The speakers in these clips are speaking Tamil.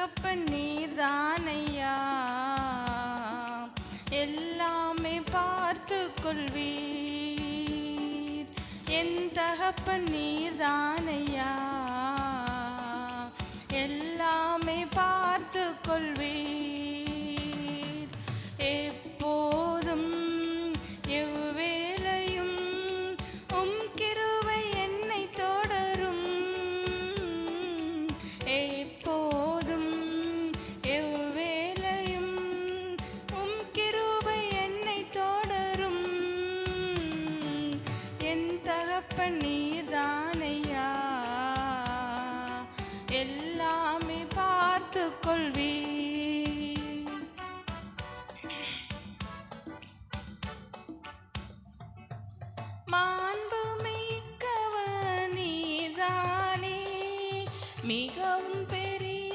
தகப்பன் நீதானையா எல்லாமே பார்த்து கொள்வீர் என் தகப்பன் நீதானையா பெரிய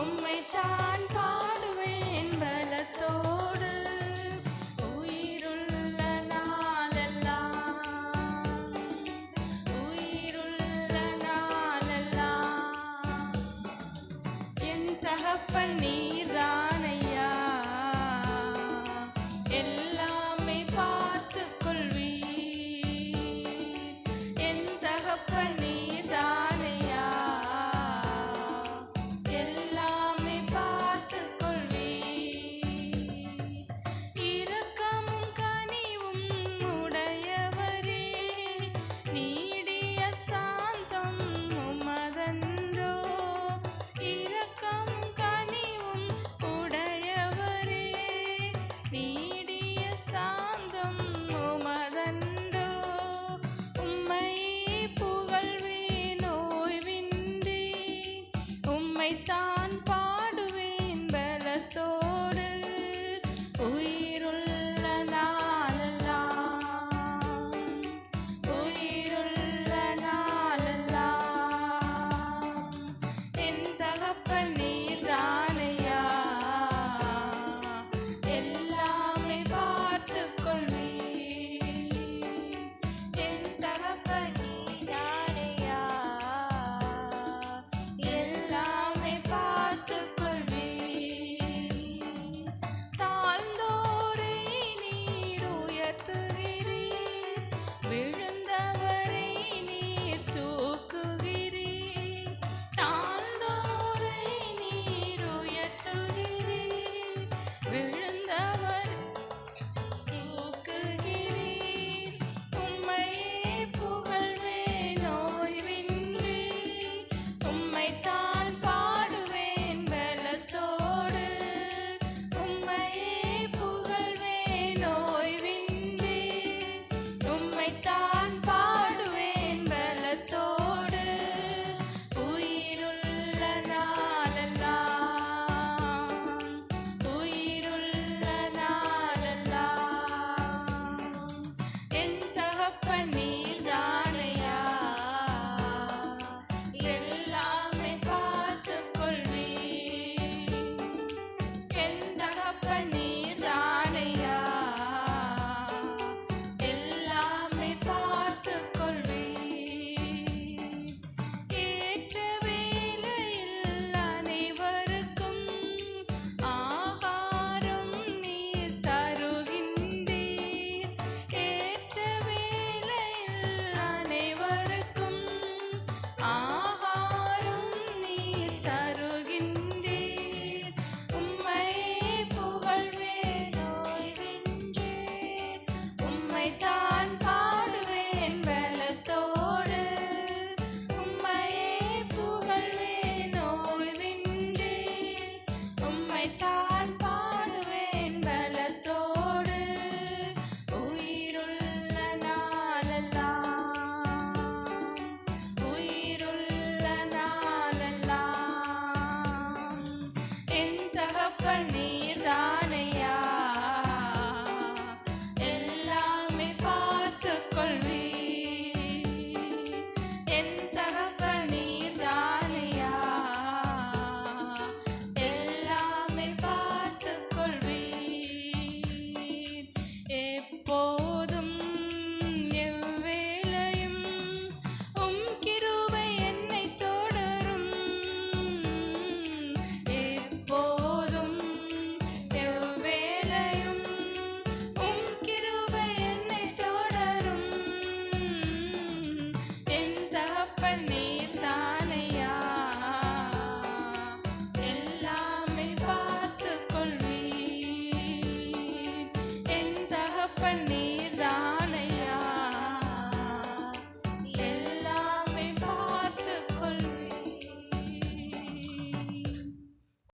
உம்மை some in bed.